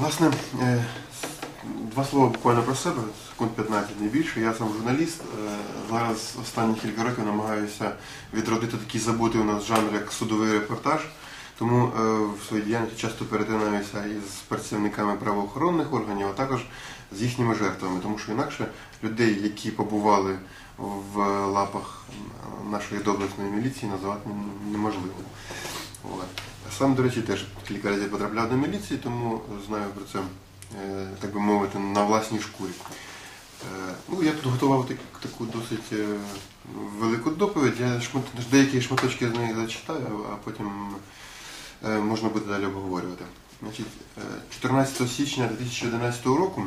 Власне, е, два слова буквально про себе, секунд 15 не більше. Я сам журналіст. Е, Зараз останні кілька років намагаюся відродити такий забутий у нас жанр, як судовий репортаж. Тому е, в своїй діяльності часто перетинаюся із працівниками правоохоронних органів, а також з їхніми жертвами, тому що інакше людей, які побували в лапах нашої доблесної міліції, назвати неможливо. От. Сам, до речі, теж кілька разів потрапляв до міліції, тому знаю про це, е, так би мовити, на власній шкурі. Е, Ну, я тут готував так- таку досить е, велику доповідь. Я шмат, деякі шматочки з неї зачитаю, а потім можна буде далі обговорювати. Значить, е, 14 січня 2011 року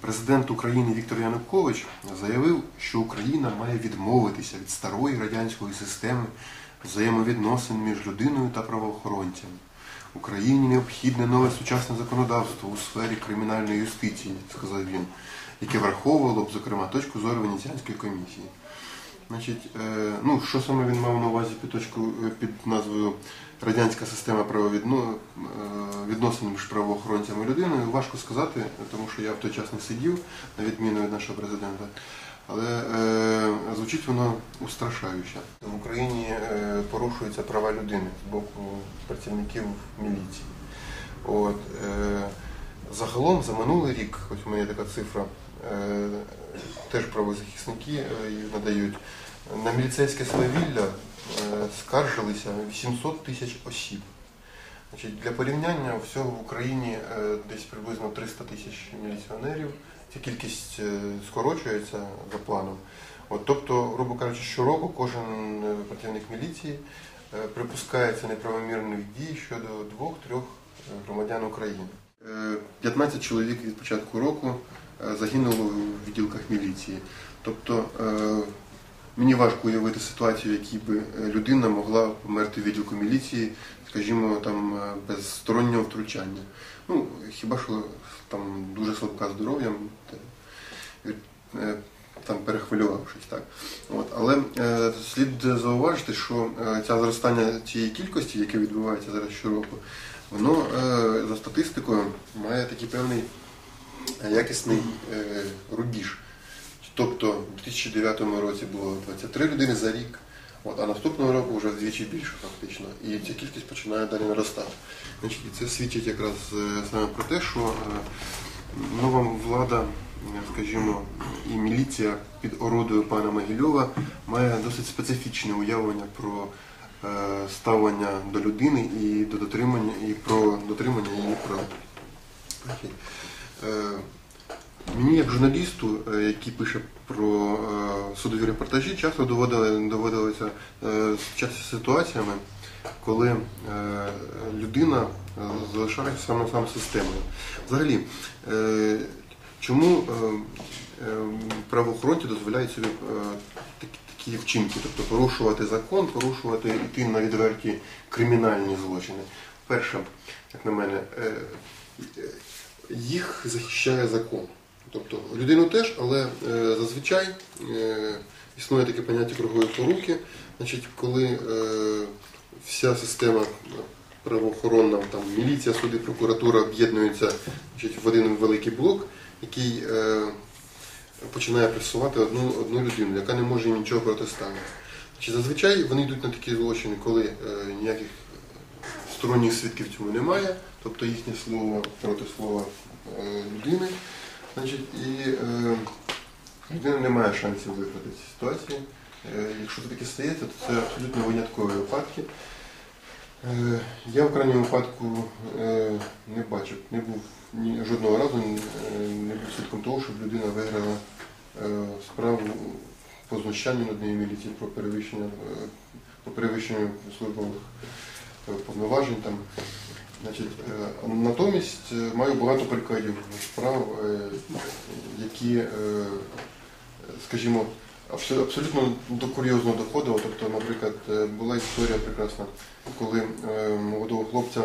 президент України Віктор Янукович заявив, що Україна має відмовитися від старої радянської системи взаємовідносин між людиною та правоохоронцями. Україні необхідне нове сучасне законодавство у сфері кримінальної юстиції, сказав він, яке враховувало б, зокрема, точку зору Венеціанської комісії. Значить, е, ну, що саме він мав на увазі під, точку, е, під назвою Радянська система правовідно, е, між правоохоронцями і людиною, важко сказати, тому що я в той час не сидів, на відміну від нашого президента. Але е, звучить воно устрашающе. В Україні е, порушуються права людини з боку працівників міліції. От, е, загалом за минулий рік, ось у мене є така цифра, теж правозахисники надають, на міліцейське свавілля скаржилися 800 тисяч осіб. Значить, для порівняння всього в Україні десь приблизно 300 тисяч міліціонерів. Ця кількість е, скорочується за планом. От, тобто, грубо кажучи, щороку кожен е, працівник міліції е, припускається неправомірних дій щодо двох-трьох громадян України. Е, 15 чоловік від початку року загинуло в відділках міліції. Тобто мені важко уявити ситуацію, в якій би людина могла померти в відділку міліції, скажімо, там е, без стороннього втручання. Ну, хіба що там дуже слабка здоров'ям, е, там перехвилювавшись. Так. От. Але е, слід зауважити, що е, ця зростання цієї кількості, яке відбувається зараз щороку, воно е, за статистикою має такий певний якісний е, рубіж. Тобто в 2009 році було 23 людини за рік, от, а наступного року вже вдвічі більше фактично. І ця кількість починає далі наростати. Значить, і це свідчить якраз е, саме про те, що е, нова влада, скажімо, і міліція під орудою пана Могильова має досить специфічне уявлення про е, ставлення до людини і до дотримання і про дотримання її прав. Мені як журналісту, е, який пише про е, судові репортажі, часто доводилося е, з ситуаціями, коли людина залишається саме сам системою. Взагалі, чому правоохоронці дозволяють собі такі, вчинки, тобто порушувати закон, порушувати йти на відверті кримінальні злочини? Перше, як на мене, їх захищає закон. Тобто людину теж, але е, зазвичай е, існує таке поняття кругової поруки, значить, коли е, вся система правоохоронна, там, міліція, суди, прокуратура об'єднуються в один великий блок, який починає пресувати одну, одну людину, яка не може їм нічого протиставити. Значить, зазвичай вони йдуть на такі злочини, коли ніяких сторонніх свідків цьому немає, тобто їхнє слово проти слова людини. Значить, і е, людина не має шансів виграти ці ситуації. Е, якщо це таке стається, то це абсолютно виняткові випадки. Е, я в крайньому випадку не бачив, не був ні жодного разу не був свідком того, щоб людина виграла справу по знущанню над нею міліції про перевищення, по перевищенню службових повноважень. Значить, е, натомість е, маю багато прикладів справ, е, які, скажімо, абсолютно до курйозного доходило. Тобто, наприклад, була історія прекрасна, коли молодого хлопця,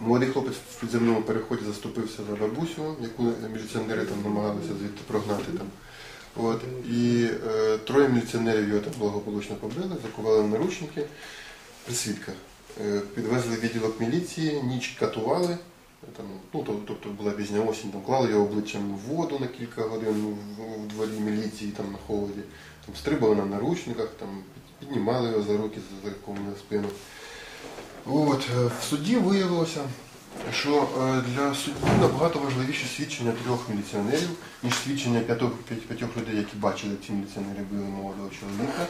молодий хлопець в підземному переході заступився за бабусю, яку міліціонери там намагалися звідти прогнати. Там. От, і е, троє міліціонерів його там благополучно побили, закували наручники при свідках. Е, Підвезли відділок міліції, ніч катували. Там, ну, тобто була пізня осінь, там клали його обличчям в воду на кілька годин в дворі міліції там на холоді. Там стрибали на наручниках, там піднімали його за руки, за на спину. От, е, в суді виявилося, що е, для судді набагато важливіше свідчення трьох міліціонерів, ніж свідчення п'ятьох, п'ятьох людей, які бачили, ці міліціонери били молодого чоловіка.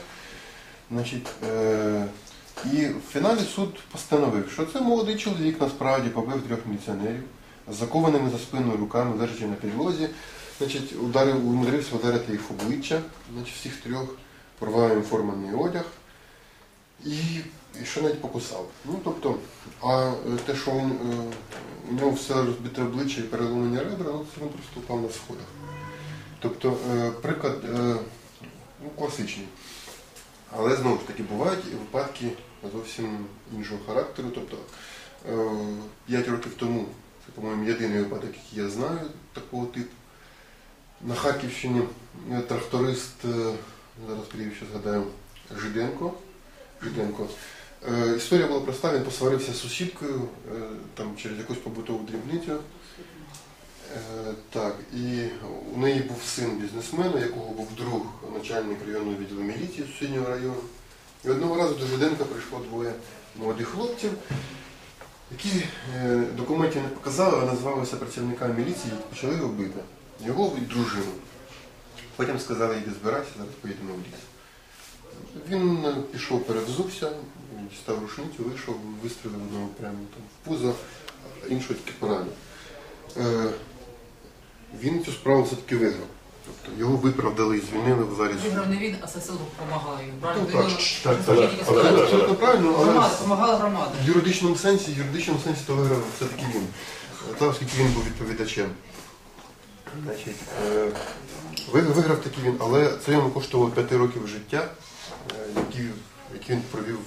Значить, е, і в фіналі суд постановив, що це молодий чоловік насправді побив трьох міліціонерів з закованими за спиною руками, лежачи на підлозі. Значить, ударив, умудрився ударити їх в обличчя, значить, всіх трьох, порвав їм форманий одяг і, і що навіть покусав. Ну, тобто, а е, те, що він, е, у нього все розбите обличчя і переломлені ребра, ну, це він просто упав на сходах. Тобто, е, приклад ну, класичний. Але знову ж таки бувають випадки зовсім іншого характеру. Тобто 5 років тому, це, по-моєму, єдиний випадок, який я знаю такого типу. На Харківщині е, тракторист, е, зараз прізвище згадаю, Жиденко. Жиденко. Е, Історія була проста, він посварився з сусідкою е, там, через якусь побутову дрібницю. Е, Так, і у неї був син бізнесмена, якого був друг начальник районного відділу міліції сусіднього району. І одного разу до Жиденка прийшло двоє молодих хлопців, які е, документів не показали, а назвалися працівниками міліції почали його бити. Його і дружину. Потім сказали, іди збирайся, зараз поїдемо в ліс. Він е, пішов перевзувся, став рушницю, вийшов, вистрілив одного прямо там в пузо, іншого тільки поранив. Е, він цю справу все-таки виграв. Тобто його виправдали, і звільнили в залі суду. Виграв не він, а ССО допомагала їм. Ну, Правильно? так, так, так, так, так, абсолютно правильно, але Громада, допомагала громада. в юридичному сенсі, в юридичному сенсі то виграв все-таки він. Та, оскільки він був відповідачем. Значить, е, ви- виграв таки він, але це йому коштувало 5 років життя, е, які, які він провів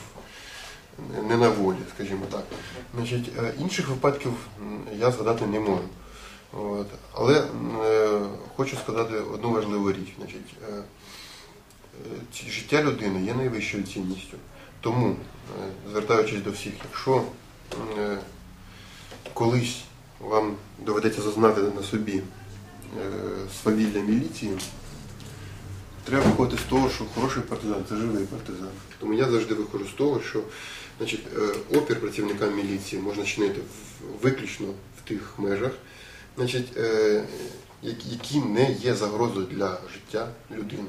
не на волі, скажімо так. Значить, е, інших випадків м, я згадати не можу. От. Але е, хочу сказати одну важливу річ. Значить, е, е, життя людини є найвищою цінністю. Тому, е, звертаючись до всіх, якщо е, колись вам доведеться зазнати на собі е, свавілля міліції, треба виходити з того, що хороший партизан це живий партизан. Тому я завжди виходжу з того, що значить, е, опір працівникам міліції можна чинити виключно в тих межах, значить, е, які- не є загрозою для життя людини.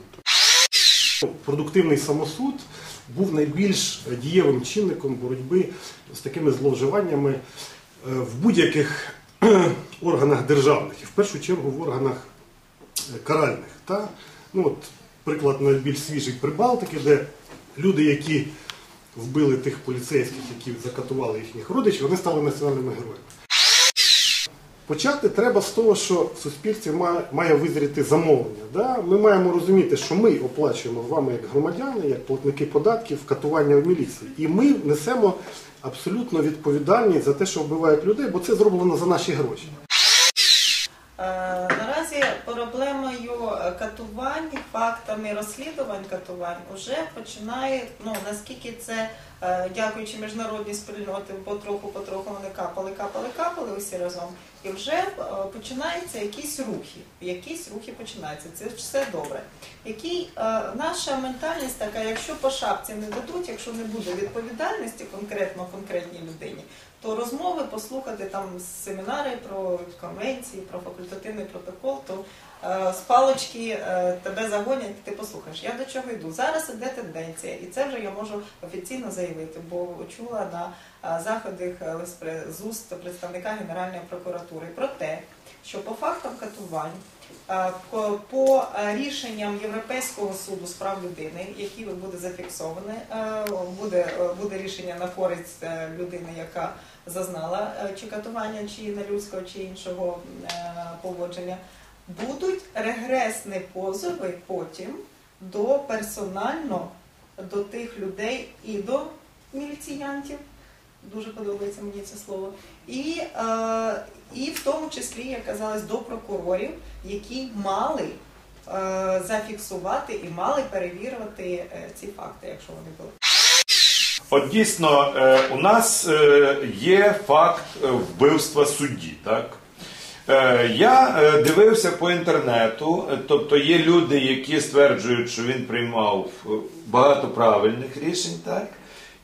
Продуктивний самосуд був найбільш дієвим чинником боротьби з такими зловживаннями е, в будь-яких органах державних, і в першу чергу в органах е, каральних. Та? Ну, от, приклад найбільш свіжий Прибалтики, де люди, які вбили тих поліцейських, які закатували їхніх родичів, вони стали національними героями. Почати треба з того, що в суспільстві має, визріти замовлення. Да? Ми маємо розуміти, що ми оплачуємо з вами як громадяни, як платники податків, катування в міліції. І ми несемо абсолютно відповідальність за те, що вбивають людей, бо це зроблено за наші гроші. Е, Наразі проблемою е, катувань, фактами розслідувань катувань вже починає, ну наскільки це, дякуючи міжнародній спільноті, потроху, потроху вони капали, капали, капали усі разом. І вже е, починаються якісь рухи. Якісь рухи починаються. Це все добре. Який е, наша ментальність така, якщо по шапці не дадуть, якщо не буде відповідальності конкретно конкретній людині, то розмови послухати там семінари про конвенції, про факультативний протокол, то е, з палочки е, тебе загонять, ти послухаєш. Я до чого йду? Зараз іде тенденція, і це вже я можу офіційно заявити, бо чула на заходах з- уст представника Генеральної прокуратури про те, що по фактам катувань. По, е, рішенням Європейського суду з прав людини, які буде зафіксоване, е, буде, е, буде рішення на користь людини, яка зазнала чи катування, чи нелюдського, чи іншого поводження, будуть регресні позови потім до персонально до тих людей і до міліціянтів. Дуже подобається мені це слово. І, е, і в тому числі, як казалось, до прокурорів, які мали е, зафіксувати і мали перевірити е, ці факти, якщо вони були. От дійсно, е, у нас е, є факт вбивства судді, так? Я дивився по інтернету, тобто є люди, які стверджують, що він приймав багато правильних рішень, так?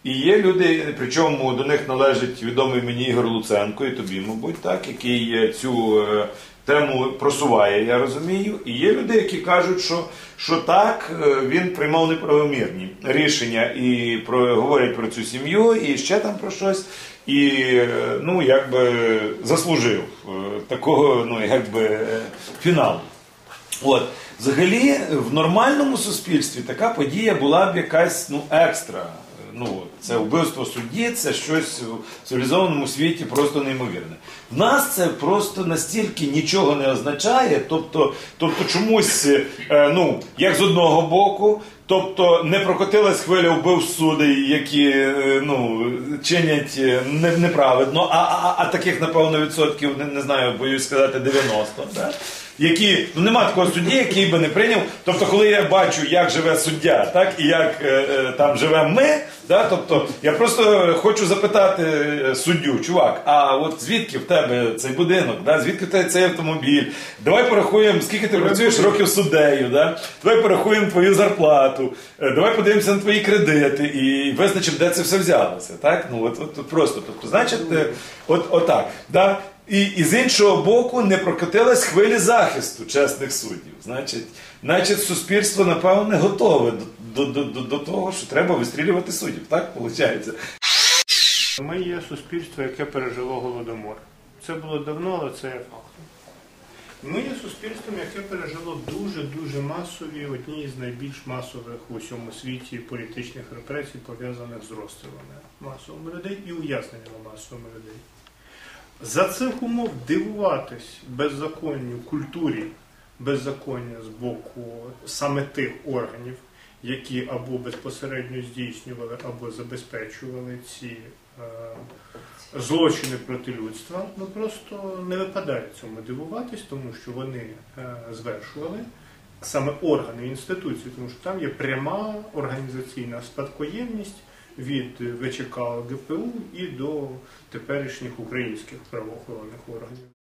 І є люди, причому до них належить відомий мені Ігор Луценко, і тобі, мабуть, так, який е, цю е, тему просуває, я розумію. І є люди, які кажуть, що, що так, е, він приймав неправомірні рішення і про, говорять про цю сім'ю, і ще там про щось. І ну, якби заслужив такого, ну, якби фіналу. От, взагалі, в нормальному суспільстві така подія була б якась ну, екстра. Ну, це вбивство судді, це щось в цивілізованому світі просто неймовірне. В нас це просто настільки нічого не означає, тобто, тобто чомусь, е, ну, як з одного боку, тобто не прокотилась хвиля вбивств судей, які е, ну, чинять е, не- неправедно, а, а, а таких, напевно, відсотків, не, не знаю, боюсь сказати, 90. Да? які ну нема такого судді, який би не прийняв. Тобто, коли я бачу, як живе суддя, так і як е, е, там живемо ми, да, тобто я просто хочу запитати е, суддю, чувак, а от звідки в тебе цей будинок, да, звідки в тебе цей автомобіль? Давай порахуємо, скільки ти працюєш років суддею, да? давай порахуємо твою зарплату, е, давай подивимося на твої кредити і визначимо, де це все взялося. Так? Ну, от, от просто. Тобто, значить, е, от, отак. Да? І, і з іншого боку не прокотилась хвилі захисту чесних суддів. Значить, значить суспільство, напевно, не готове до, до, до, до того, що треба вистрілювати суддів. Так виходить? Ми є суспільство, яке пережило голодомор. Це було давно, але це є фактом. Ми є суспільством, яке пережило дуже-дуже масові, одні з найбільш масових у всьому світі політичних репресій, пов'язаних з розстрілами масовими людей і ув'язненнями масовими людей. За цих умов дивуватись беззаконню культурі беззаконня з боку саме тих органів, які або безпосередньо здійснювали, або забезпечували ці е, злочини проти людства, ну просто не випадає цьому дивуватись, тому що вони е, звершували саме органи інституції, тому що там є пряма організаційна спадкоємність від ВЧК ГПУ і до теперішніх українських правоохоронних органів.